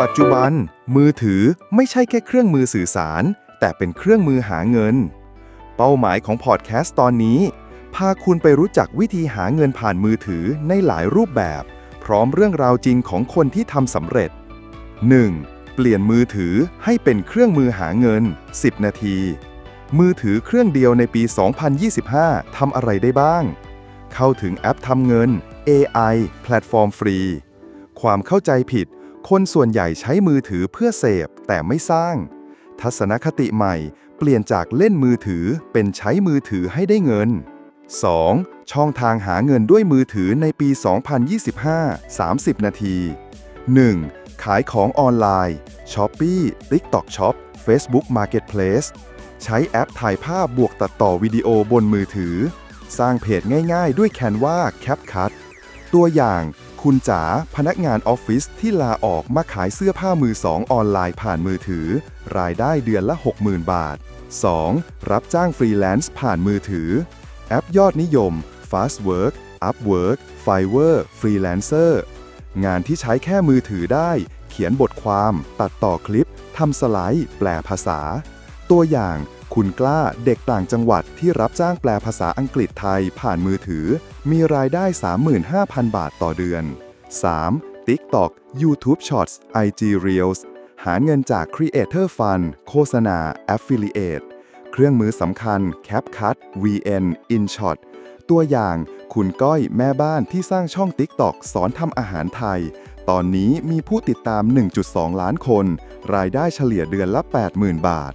ปัจจุบัน มือถือไม่ใช่แค่เครื่องมือสื่อสาร แต่เป็นเครื่องมือหาเงิน เป้าหมายของพอดแคสต์ตอนนี้ พาคุณไปรู้จักวิธีหาเงินผ่านมือถือในหลายรูปแบบ พร้อมเรื่องราวจริงของคนที่ทำสำเร็จ 1. เปลี่ยนมือถือให้เป็นเครื่องมือหาเงิน 10 นาที มือถือเครื่องเดียวในปี 2025 ทำอะไรได้บ้าง เข้าถึงแอปทำเงิน AI แพลตฟอร์มฟรี ความเข้าใจผิด คนส่วนใหญ่ใช้มือถือเพื่อเสพแต่ไม่สร้าง ทัศนคติใหม่เปลี่ยนจากเล่นมือถือเป็นใช้มือถือให้ได้เงิน 2. ช่องทางหาเงินด้วยมือถือในปี 2025 30 นาที 1. ขายของออนไลน์ Shopee TikTok Shop Facebook Marketplace ใช้แอปถ่ายภาพบวกตัดต่อวิดีโอบนมือถือ สร้างเพจง่ายๆ ด้วย Canva CapCut ตัวอย่าง คุณจ๋าพนักงานออฟฟิศที่ลาออกมาขายเสื้อผ้ามือสองออนไลน์ผ่านมือถือ รายได้เดือนละ 60,000 บาท 2. รับจ้างฟรีแลนซ์ผ่านมือถือ แอปยอดนิยม Fastwork Upwork Fiverr Freelancer งานที่ใช้แค่มือถือได้ เขียนบทความ ตัดต่อคลิป ทำสไลด์ แปลภาษา ตัวอย่าง คุณกล้าเด็กต่างจังหวัดที่รับจ้างแปลภาษาอังกฤษไทยผ่านมือถือ มีรายได้ 35,000 บาทต่อเดือน 3. TikTok YouTube Shorts IG Reels หาเงินจาก Creator Fund โฆษณา Affiliate เครื่องมือสำคัญ CapCut VN InShot ตัวอย่างคุณก้อยแม่บ้านที่สร้างช่อง TikTok สอนทำอาหารไทย ตอนนี้มีผู้ติดตาม 1.2 ล้านคน รายได้เฉลี่ยเดือนละ 80,000 บาท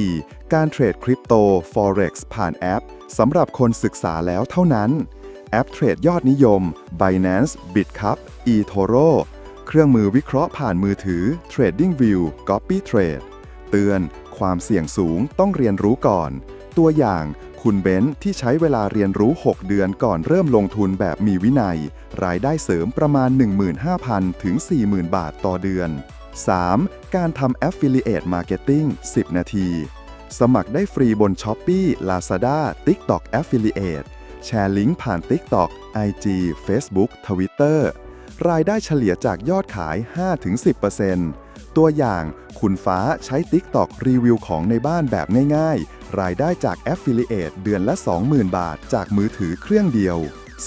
4. การเทรดคริปโต Forex ผ่านแอป สำหรับคนศึกษาแล้วเท่านั้น แอปเทรดยอดนิยม Binance Bitcup eToro เครื่องมือวิเคราะห์ผ่านมือถือ TradingView Copy Trade เตือน ความเสี่ยงสูงต้องเรียนรู้ก่อน ตัวอย่างคุณเบนซ์ที่ใช้เวลาเรียนรู้ 6 เดือนก่อนเริ่มลงทุนแบบมีวินัย รายได้เสริมประมาณ 15,000 ถึง 40,000 บาทต่อเดือน 3. การทำ Affiliate Marketing 10 นาที สมัครได้ฟรีบน Shopee Lazada TikTok Affiliate แชร์ลิงก์ผ่าน TikTok IG Facebook Twitter รายได้เฉลี่ยจากยอดขาย 5-10%ตัวอย่างคุณฟ้าใช้ TikTok รีวิวของในบ้านแบบง่ายๆ รายได้จาก Affiliate เดือนละ 20,000 บาท จากมือถือเครื่องเดียว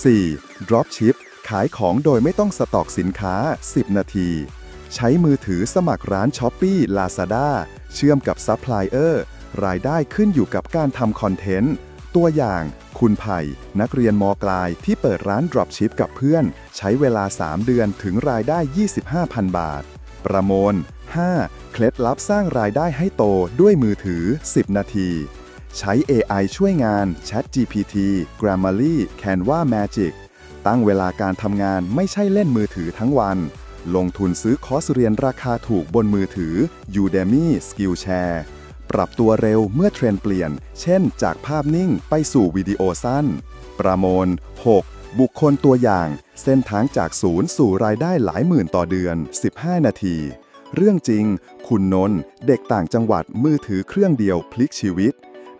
4. Dropship ขายของโดยไม่ต้องสต็อกสินค้า 10 นาที ใช้มือถือสมัครร้าน Shopee Lazada เชื่อมกับซัพพลายเออร์รายได้ขึ้นอยู่กับการทำคอนเทนต์ ตัวอย่าง คุณไผ่นักเรียนมปลายที่เปิดร้าน Dropship กับเพื่อน ใช้เวลา 3 เดือนถึงรายได้ 25,000 บาท ประโมล 5. เคล็ดลับสร้างรายได้ให้โตด้วยมือถือ 10 นาที ใช้ AI ช่วยงาน ChatGPT Grammarly Canva Magic ตั้งเวลาการทำงานไม่ใช่เล่นมือถือทั้งวัน ลงทุนซื้อคอร์สเรียนราคาถูกบนมือถือ Udemy Skillshare ปรับตัวเร็วเมื่อเทรนเปลี่ยน เช่น จากภาพนิ่งไปสู่วิดีโอสั้น ประโมล 6. บุคคลตัวอย่าง เส้นทางจากศูนย์สู่รายได้หลายหมื่นต่อเดือน 15 นาที เรื่องจริง คุณนนท์เด็กต่างจังหวัดมือถือเครื่องเดียวพลิกชีวิต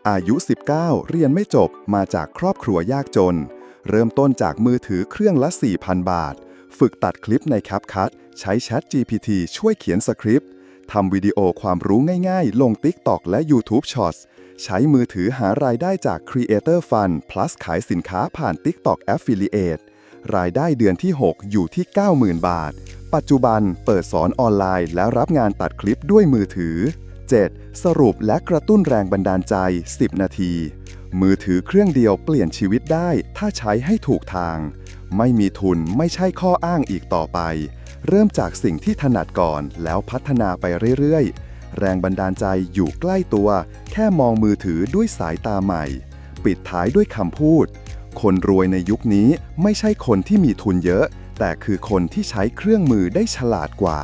อายุ 19 เรียนไม่จบมาจากครอบครัวยากจน เริ่มต้นจากมือถือเครื่องละ 4,000 บาท ฝึกตัดคลิปใน CapCut ใช้ Chat GPT ช่วยเขียนสคริปต์ ทำวิดีโอความรู้ง่ายๆ ลง TikTok และ YouTube Shorts ใช้มือถือหารายได้จาก Creator Fund plus ขายสินค้าผ่าน TikTok Affiliate รายได้เดือนที่ 6 อยู่ที่ 90,000 บาท ปัจจุบันเปิดสอนออนไลน์ และรับงานตัดคลิปด้วยมือถือ 7. สรุปและกระตุ้นแรงบันดาลใจ 10 นาที มือถือเครื่องเดียวเปลี่ยนชีวิตได้ ถ้าใช้ให้ถูกทาง ไม่มีทุนไม่ใช่ข้ออ้างอีกต่อไป เริ่มจากสิ่งที่ถนัดก่อนแล้วพัฒนาไปเรื่อยๆ แรงบันดาลใจอยู่ใกล้ตัว แค่มองมือถือด้วยสายตาใหม่ ปิดท้ายด้วยคำพูด คนรวยในยุคนี้ไม่ใช่คนที่มีทุนเยอะ แต่คือคนที่ใช้เครื่องมือได้ฉลาดกว่า